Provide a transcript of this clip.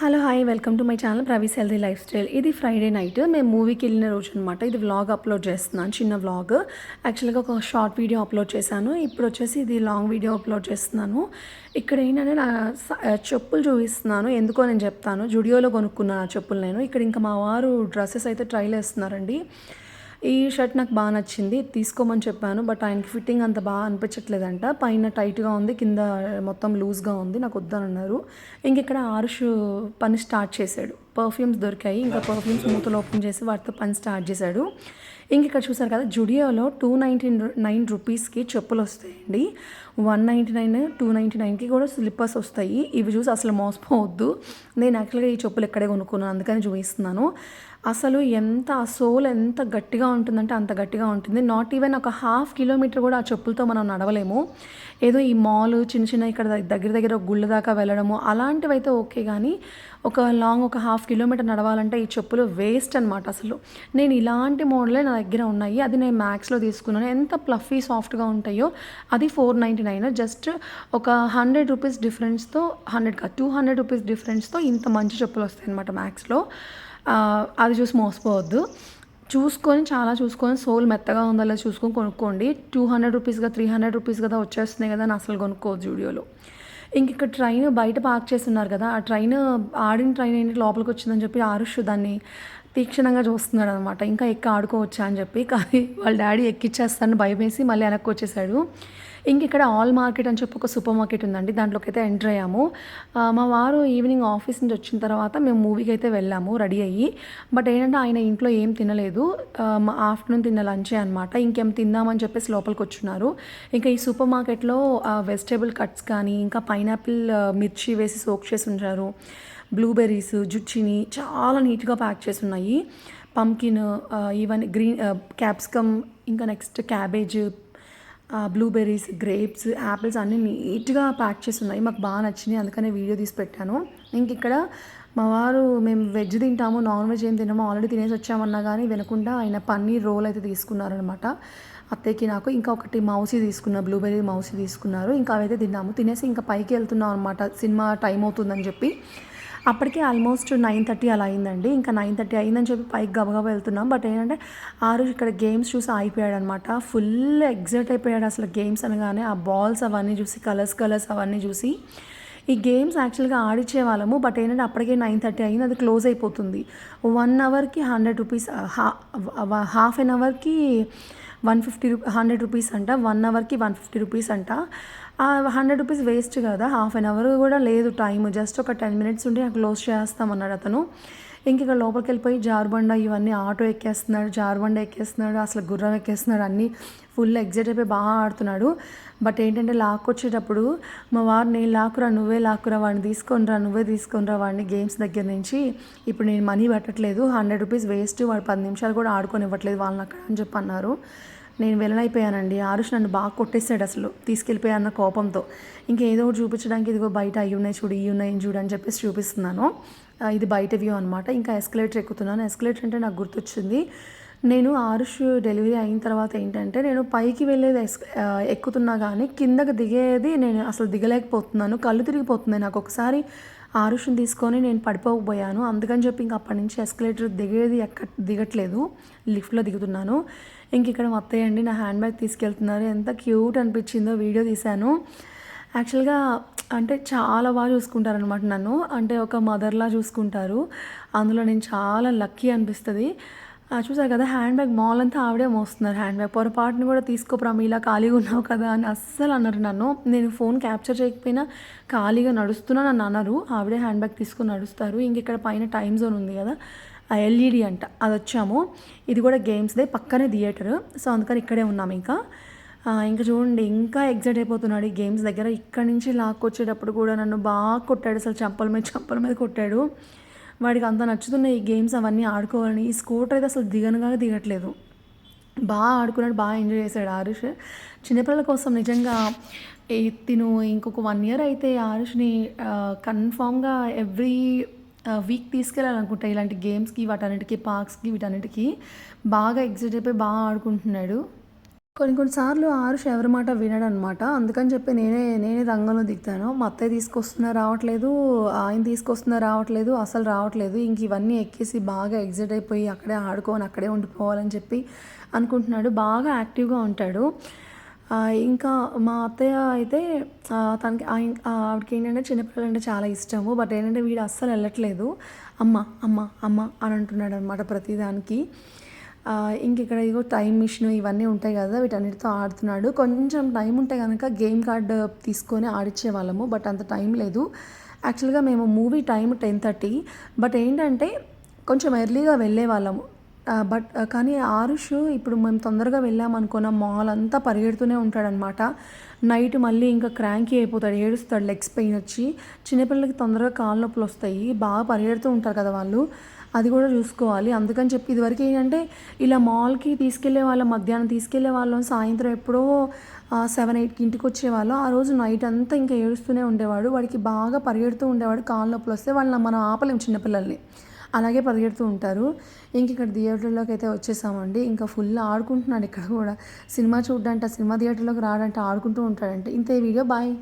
Hello hi welcome to my channel ప్రవీస్ healthy lifestyle. ఇది Friday night మేము మూవీకి వెళ్ళిన రోజు అనమాట ఇది వ్లాగ్ అప్లోడ్ చేస్తున్నాను చిన్న వ్లాగ్ యాక్చువల్గా ఒక షార్ట్ వీడియో అప్లోడ్ చేశాను. ఇప్పుడు వచ్చేసి ఇది లాంగ్ వీడియో అప్లోడ్ చేస్తున్నాను. ఇక్కడ ఏంటంటే నా చెప్పులు చూపిస్తున్నాను. ఎందుకో నేను చెప్తాను. జుడియోలో కొనుక్కున్నాను ఆ చెప్పులు నేను. ఇక్కడ ఇంకా మా వారు డ్రెస్సెస్ అయితే ట్రైల్ వేస్తున్నారండి ఈ షర్ట్ నాకు బాగా నచ్చింది తీసుకోమని చెప్పాను బట్ ఆయనకి ఫిట్టింగ్ అంత బాగా అనిపించట్లేదంట. పైన టైట్గా ఉంది కింద మొత్తం లూజ్గా ఉంది నాకు వద్దనన్నారు. ఇంక ఇక్కడ ఆరుష్ పని స్టార్ట్ చేశాడు. పర్ఫ్యూమ్స్ దొరికాయి ఇంకా పర్ఫ్యూమ్స్ మూతలు ఓపెన్ చేసి వాటితో పని స్టార్ట్ చేశాడు. ఇంక ఇక్కడ చూసారు కదా జుడియోలో టూ నైంటీ నైన్ రూపీస్కి చెప్పులు వస్తాయండి. One ninety nine two ninety నైన్కి కూడా స్లిప్పర్స్ వస్తాయి. ఇవి చూసి అసలు మోసపోవద్దు. నేను యాక్చువల్గా ఈ చెప్పులు ఎక్కడే కొనుక్కున్నాను అందుకని చూపిస్తున్నాను. అసలు ఎంత ఆ సోల్ ఎంత గట్టిగా ఉంటుందంటే అంత గట్టిగా ఉంటుంది. నాట్ ఈవెన్ ఒక హాఫ్ కిలోమీటర్ కూడా ఆ చెప్పులతో మనం నడవలేము. ఏదో ఈ మాల్ చిన్న చిన్న ఇక్కడ దగ్గర దగ్గర గుళ్ళ దాకా వెళ్ళడము అలాంటివి అయితే ఓకే కానీ ఒక లాంగ్ ఒక హాఫ్ కిలోమీటర్ నడవాలంటే ఈ చెప్పులు వేస్ట్ అనమాట అసలు. నేను ఇలాంటి మోడలే నా దగ్గర ఉన్నాయి. అది నేను మ్యాక్స్లో తీసుకున్నాను. ఎంత ప్లఫీ సాఫ్ట్గా ఉంటాయో అది ఫోర్ నైంటీ అయినా జస్ట్ ఒక హండ్రెడ్ రూపీస్ డిఫరెన్స్తో హండ్రెడ్ కాదు టూ హండ్రెడ్ రూపీస్ డిఫరెన్స్తో ఇంత మంచి చెప్పులు వస్తాయి అనమాట మ్యాక్స్లో అది చూసి మోసపోవద్దు. చూసుకొని చాలా చూసుకొని సోల్ మెత్తగా ఉందో చూసుకొని కొనుక్కోండి. టూ హండ్రెడ్ రూపీస్గా త్రీ హండ్రెడ్ రూపీస్ కదా వచ్చేస్తున్నాయి కదా అని అసలు కొనుక్కోవద్దు జూడియోలో ఇంక ఇక్కడ ట్రైన్ బయట పార్క్ చేస్తున్నారు కదా ఆ ట్రైన్ ఆడిన ట్రైన్ ఏంటి లోపలికి వచ్చిందని చెప్పి ఆరుష్ దాన్ని తీక్షణంగా చూస్తున్నాడు అనమాట ఇంకా ఎక్కి ఆడుకోవచ్చా అని చెప్పి కానీ వాళ్ళ డాడీ ఎక్కిచ్చేస్తాను భయం వేసి మళ్ళీ వెనక్కి వచ్చేసాడు. ఇంక ఇక్కడ ఆల్ మార్కెట్ అని చెప్పి ఒక సూపర్ మార్కెట్ ఉందండి. దాంట్లోకి అయితే ఎంటర్ అయ్యాము. మా వారు ఈవినింగ్ ఆఫీస్ నుంచి వచ్చిన తర్వాత మేము మూవీకి అయితే వెళ్ళాము రెడీ అయ్యి. బట్ ఏంటంటే ఆయన ఇంట్లో ఏం తినలేదు. మా ఆఫ్టర్నూన్ తిన్న లంచే అనమాట ఇంకేం తిందామని చెప్పేసి లోపలికి వచ్చున్నారు ఇంకా ఈ సూపర్ మార్కెట్లో వెజిటేబుల్ కట్స్ కానీ ఇంకా పైనాపిల్ మిర్చి వేసి సోక్ చేసి ఉంచారు. బ్లూబెర్రీస్ జుచ్చిని చాలా నీట్గా ప్యాక్ చేసి ఉన్నాయి. పంకిన్ ఈవెన్ గ్రీన్ క్యాప్సికమ్ ఇంకా next cabbage blueberries grapes apples అన్నీ నీట్గా ప్యాక్ చేసి ఉన్నాయి మాకు బాగా నచ్చినాయి. అందుకనే వీడియో తీసి పెట్టాను. ఇంక ఇక్కడ మా వారు మేము వెజ్ తింటాము నాన్ వెజ్ ఏం తినము ఆల్రెడీ తినేసి వచ్చామన్నా కానీ వినకుండా ఆయన పన్నీర్ రోల్ అయితే తీసుకున్నారనమాట అత్తయ్యకి నాకు ఇంకా ఒకటి మౌసీ తీసుకున్న బ్లూబెర్రీ మౌసీ తీసుకున్నారు. ఇంకా అవైతే తిన్నాము. తినేసి ఇంకా పైకి వెళ్తున్నాం అనమాట సినిమా టైం అవుతుందని చెప్పి. అప్పటికే ఆల్మోస్ట్ నైన్ థర్టీ అలా అయిందండి. ఇంకా నైన్ థర్టీ అయిందని చెప్పి పైకి గబగబా వెళ్తున్నాం. బట్ ఏంటంటే ఆ రోజు ఇక్కడ గేమ్స్ చూసి అయిపోయాడు అనమాట ఫుల్ ఎగ్జైట్ అయిపోయాడు అసలు గేమ్స్ అనగానే. ఆ బాల్స్ అవన్నీ చూసి కలర్స్ కలర్స్ అవన్నీ చూసి ఈ గేమ్స్ యాక్చువల్గా ఆడిచ్చే వాళ్ళము బట్ ఏంటంటే అప్పటికే నైన్ థర్టీ అయింది అది క్లోజ్ అయిపోతుంది. వన్ అవర్కి హండ్రెడ్ రూపీస్ హాఫ్ అన్ అవర్కి వన్ ఫిఫ్టీ రూ హండ్రెడ్ రూపీస్ అంట వన్ అవర్కి వన్ ఫిఫ్టీ రూపీస్ అంట. ఆ హండ్రెడ్ రూపీస్ వేస్ట్ కదా హాఫ్ అన్ అవర్ కూడా లేదు టైం జస్ట్ ఒక టెన్ మినిట్స్ ఉంటే క్లోజ్ చేస్తామన్నాడు అతను. ఇంక ఇక్కడ లోపలికి వెళ్ళిపోయి జారుబండ ఇవన్నీ ఆటో ఎక్కేస్తున్నాడు జారుబండ ఎక్కేస్తున్నాడు అసలు గుర్రం ఎక్కేస్తున్నాడు అన్నీ ఫుల్ ఎగ్జైట్ అయిపోయి బాగా ఆడుతున్నాడు. బట్ ఏంటంటే లాక్కొచ్చేటప్పుడు మా వారు నేను లాక్కురా నువ్వే లాక్కురా వాడిని తీసుకొనిరా నువ్వే తీసుకొనిరా వాడిని గేమ్స్ దగ్గర నుంచి. ఇప్పుడు నేను మనీ పెట్టట్లేదు హండ్రెడ్ రూపీస్ వేస్ట్ వాడు పది నిమిషాలు కూడా ఆడుకొని ఇవ్వట్లేదు వాళ్ళని అక్కడ అని చెప్పి అన్నారు. నేను వెళ్ళనైపోయానండి ఆరుష్ నన్ను బాగా కొట్టేశాడు అసలు. తీసుకెళ్ళిపోయాన్న కోపంతో. ఇంకా ఏదో ఒకటి చూపించడానికి ఇదిగో బయట అవి ఉన్నాయి చూడు ఇవి ఉన్నాయి చూడు అని చెప్పేసి చూపిస్తున్నాను. ఇది బయట వ్యూ అనమాట ఇంకా ఎస్కలేటర్ ఎక్కుతున్నాను. ఎస్కలేటర్ అంటే నాకు గుర్తొచ్చింది. నేను ఆరుష్ డెలివరీ అయిన తర్వాత ఏంటంటే నేను పైకి వెళ్ళేది ఎస్ ఎక్కుతున్నా కానీ కిందకి దిగేది నేను అసలు దిగలేకపోతున్నాను. కళ్ళు తిరిగిపోతున్నాయి నాకు. ఒకసారి ఆరుష్ని తీసుకొని నేను పడిపోకపోయాను. అందుకని చెప్పి ఇంక అప్పటి నుంచి ఎస్కలేటర్ దిగేది ఎక్క దిగట్లేదు. లిఫ్ట్లో దిగుతున్నాను. ఇంక ఇక్కడ మా అత్తయ్య అండి నా హ్యాండ్ బ్యాగ్ తీసుకెళ్తున్నారు. ఎంత క్యూట్ అనిపించిందో వీడియో తీశాను. యాక్చువల్గా అంటే చాలా బాగా చూసుకుంటారనమాట నన్ను. అంటే ఒక మదర్లా చూసుకుంటారు. అందులో నేను చాలా లక్కీ అనిపిస్తుంది. చూసారు కదా హ్యాండ్ బ్యాగ్ మాల్ అంతా ఆవిడే మోస్తున్నారు హ్యాండ్ బ్యాగ్. పొరపాటుని కూడా తీసుకోపరా ఇలా ఖాళీగా ఉన్నావు కదా అని అస్సలు అన్నారు నన్ను. నేను ఫోన్ క్యాప్చర్ చేయకపోయినా ఖాళీగా నడుస్తున్నా నన్ను అన్నారు ఆవిడే హ్యాండ్ బ్యాగ్ తీసుకుని నడుస్తారు. ఇంక ఇక్కడ పైన టైం జోన్ ఉంది కదా. ఎల్ఈడి అంట అది వచ్చాము ఇది కూడా గేమ్స్దే పక్కనే థియేటర్. సో అందుకని ఇక్కడే ఉన్నాము ఇంకా. ఇంకా చూడండి ఇంకా ఎగ్జైట్ అయిపోతున్నాడు ఈ గేమ్స్ దగ్గర. ఇక్కడ నుంచి లాక్కొచ్చేటప్పుడు కూడా నన్ను బాగా కొట్టాడు అసలు చంపల మీద చంపల మీద కొట్టాడు. వాడికి అంత నచ్చుతున్నాయి ఈ గేమ్స్ అవన్నీ ఆడుకోవాలని. ఈ స్కూటర్ అయితే అసలు దిగనుగా దిగట్లేదు. బాగా ఆడుకున్నాడు బాగా ఎంజాయ్ చేశాడు ఆరుష్. చిన్నపిల్లల కోసం నిజంగా తిను ఇంకొక వన్ ఇయర్ అయితే ఆరుష్ని కన్ఫామ్గా ఎవ్రీ వీక్ తీసుకెళ్ళాలనుకుంటా. ఇలాంటి గేమ్స్కి వాటన్నిటికి పార్క్స్కి వీటన్నిటికీ బాగా ఎగ్జైట్ అయిపోయి బాగా ఆడుకుంటున్నాడు. కొన్ని కొన్ని సార్లు ఆరుష్ ఎవరి మాట వినడనమాట. అందుకని చెప్పి నేనే నేనే రంగంలో దిగుతాను. మా అత్తయ్య తీసుకొస్తున్నా రావట్లేదు ఆయన తీసుకొస్తున్నా రావట్లేదు అసలు రావట్లేదు. ఇంక ఇవన్నీ ఎక్కేసి బాగా ఎగ్జైట్ అయిపోయి అక్కడే ఆడుకొని అక్కడే ఉండిపోవాలని చెప్పి అనుకుంటున్నాడు. బాగా యాక్టివ్గా ఉంటాడు. ఇంకా మా అత్తయ్య అయితే తనకి ఆవిడకి ఏంటంటే చిన్నపిల్లలు అంటే చాలా ఇష్టము. బట్ ఏంటంటే వీడు అస్సలు వెళ్ళట్లేదు. అమ్మ అమ్మ అమ్మ అని అంటున్నాడు అనమాట ప్రతిదానికి. ఆ, ఇక్కడ ఇగో టైం మిషన్ ఇవన్నీ ఉంటాయి కదా వీటన్నిటితో ఆడుతున్నాడు. కొంచెం టైం ఉంటే కనుక గేమ్ కార్డ్ తీసుకొని ఆడిచ్చే వాళ్ళము బట్ అంత టైం లేదు. యాక్చువల్గా మేము movie time ten thirty. But ఏంటంటే కొంచెం ఎర్లీగా వెళ్ళే వాళ్ళము బట్ కానీ ఆరుష్ ఇప్పుడు మేము తొందరగా వెళ్ళామనుకున్న మాల్ అంతా పరిగెడుతూనే ఉంటాడనమాట. నైట్ మళ్ళీ ఇంకా క్రాంకీ అయిపోతాడు ఏడుస్తాడు లెగ్స్ పెయిన్ వచ్చి. చిన్నపిల్లలకి తొందరగా కాళ్ళ నొప్పులు వస్తాయి బాగా పరిగెడుతూ ఉంటారు కదా వాళ్ళు. అది కూడా చూసుకోవాలి. అందుకని చెప్పి ఇదివరకు ఏంటంటే ఇలా మాల్కి తీసుకెళ్ళే వాళ్ళం మధ్యాహ్నం తీసుకెళ్ళే వాళ్ళం సాయంత్రం ఎప్పుడో సెవెన్ ఎయిట్కి ఇంటికి వచ్చేవాళ్ళం. ఆ రోజు నైట్ అంతా ఇంకా ఏడుస్తూనే ఉండేవాడు. వాడికి బాగా పరిగెడుతూ ఉండేవాడు కాళ్ళ నొప్పులు వస్తే వాళ్ళని మనం ఆపలేం చిన్నపిల్లల్ని. అలాగే పరిగెడుతూ ఉంటారు. ఇంక ఇక్కడ థియేటర్లోకి అయితే వచ్చేసామండి. ఇంకా ఫుల్ ఆడుకుంటున్నాడు ఇక్కడ కూడా. సినిమా చూడ్డంట సినిమా థియేటర్లోకి రాడంట ఆడుకుంటూ ఉంటాడంట. ఇంతే వీడియో బాయ్.